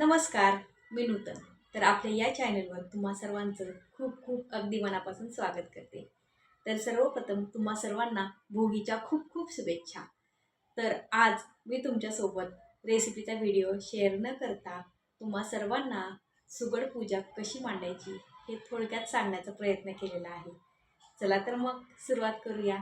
नमस्कार मी नूतन. तर आपल्या या चॅनलवर तुम्हा सर्वांचं खूप खूप अगदी मनापासून स्वागत करते. तर सर्वप्रथम तुम्हा सर्वांना भोगीच्या खूप खूप शुभेच्छा. तर आज मी तुमच्यासोबत रेसिपीचा व्हिडिओ शेअर न करता तुम्हा सर्वांना सुगड पूजा कशी मांडायची हे थोडक्यात सांगण्याचा प्रयत्न केलेला आहे. चला तर मग सुरुवात करूया.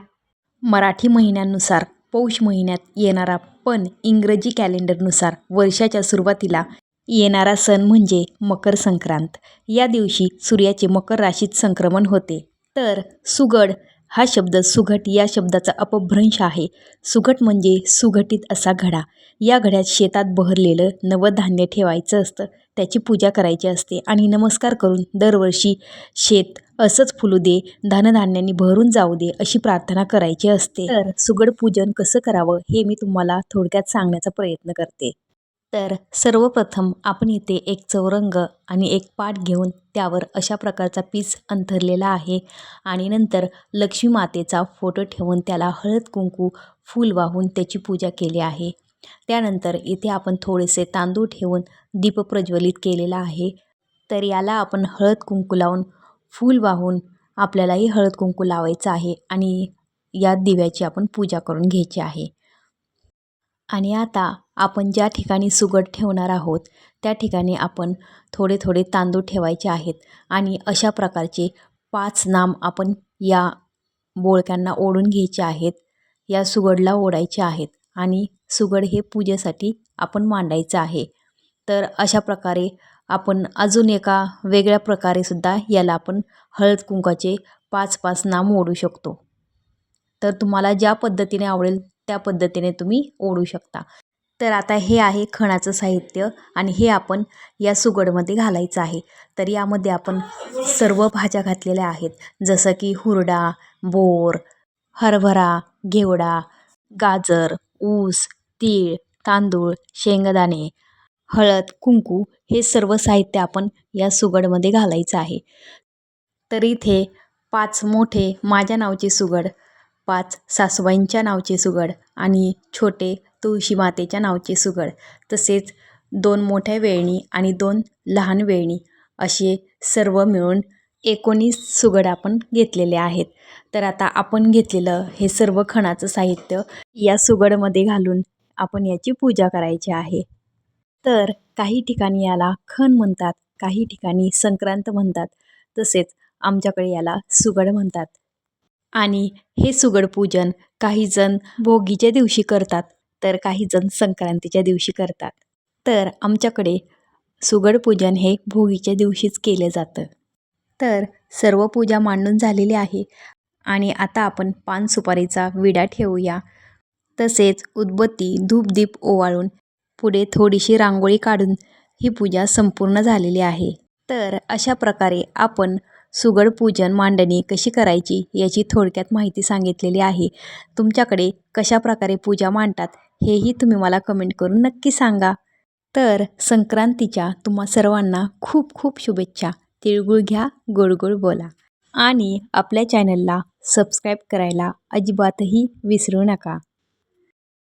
मराठी महिन्यांनुसार पौष महिन्यात येणारा पण इंग्रजी कॅलेंडरनुसार वर्षाच्या सुरुवातीला येणारा सण म्हणजे मकर संक्रांत. या दिवशी सूर्याचे मकर राशीत संक्रमण होते. तर सुगड हा शब्द सुघट या शब्दाचा अपभ्रंश आहे. सुघट म्हणजे सुघटित असा घडा. या घड्यात शेतात बहरलेलं नवधान्य ठेवायचं असतं. त्याची पूजा करायची असते आणि नमस्कार करून दरवर्षी शेत असंच फुलू दे धनधान्यांनी भरून जाऊ दे अशी प्रार्थना करायची असते. तर सुगड पूजन कसं करावं हे मी तुम्हाला थोडक्यात सांगण्याचा प्रयत्न करते. तर सर्वप्रथम आपण इथे एक चौरंग आणि एक पाट घेऊन त्यावर अशा प्रकारचा पीस अंथरलेला आहे आणि नंतर लक्ष्मी मातेचा फोटो ठेवून त्याला हळद कुंकू फूल वाहून त्याची पूजा केली आहे. त्यानंतर इथे आपण थोडेसे तांदूळ ठेवून दीप प्रज्वलित केलेला आहे. तर याला आपण हळद कुंकू लावून फूल वाहून आपल्यालाही हळद कुंकू लावायचं आहे आणि या दिव्याची आपण पूजा करून घ्यायची आहे. आणि आता आपण ज्या ठिकाणी सुगड ठेवणार आहोत त्या ठिकाणी आपण थोडे थोडे तांदूळ ठेवायचे आहेत आणि अशा प्रकारचे पाच नाम आपण या बोळक्यांना ओढून घ्यायचे आहेत या सुगडला ओढायचे आहेत आणि सुगड हे पूजेसाठी आपण मांडायचं आहे. तर अशा प्रकारे आपण अजून एका वेगळ्या प्रकारे सुद्धा याला आपण हळद कुंकाचे पाच पाच नाम ओढू शकतो. तर तुम्हाला ज्या पद्धतीने आवडेल त्या पद्धतीने तुम्ही ओढू शकता. तर आता हे आहे खणाचं साहित्य आणि हे आपण या सुगडमध्ये घालायचं आहे. तर यामध्ये आपण सर्व भाज्या घातलेल्या आहेत. जसं की हुरडा बोर हरभरा घेवडा गाजर ऊस तीळ तांदूळ शेंगदाणे हळद कुंकू हे सर्व साहित्य आपण या सुगडमध्ये घालायचं आहे. तर इथे पाच मोठे माझ्या नावचे सुगड पाच सासूबाईंच्या नावचे सुगड आणि छोटे तुळशी मातेच्या नावचे सुगड. तसेच दोन मोठ्या वेळणी आणि दोन लहान वेळणी असे सर्व मिळून एकोणीस सुगड आपण घेतलेले आहेत. तर आता आपण घेतलेलं हे सर्व खणाचं साहित्य या सुगडमध्ये घालून आपण याची पूजा करायची आहे. तर काही ठिकाणी याला खण म्हणतात काही ठिकाणी संक्रांत म्हणतात. तसेच आमच्याकडे याला सुगड म्हणतात. आणि हे सुगड पूजन काही जण भोगीच्या दिवशी करतात तर काही जण संक्रांतीच्या दिवशी करतात. तर आमच्याकडे सुगड पूजन हे भोगीच्या दिवशीच केले जातं. तर सर्व पूजा मांडून झालेली आहे आणि आता आपण पान सुपारीचा विडा ठेवूया. तसेच उदबत्ती धूपदीप ओवाळून पुढे थोडीशी रांगोळी काढून ही पूजा संपूर्ण झालेली आहे. तर अशा प्रकारे आपण सुगड पूजन मांडणी कशी करायची याची थोडक्यात माहिती सांगितलेली आहे. तुमच्याकडे कशा प्रकारे पूजा मांडतात हेही तुम्ही मला कमेंट करून नक्की सांगा. तर संक्रांतीच्या तुम्हा सर्वांना खूप खूप शुभेच्छा. तिळगुळ घ्या गोडगोड बोला. आणि आपल्या चॅनलला सबस्क्राईब करायला अजिबातही विसरू नका.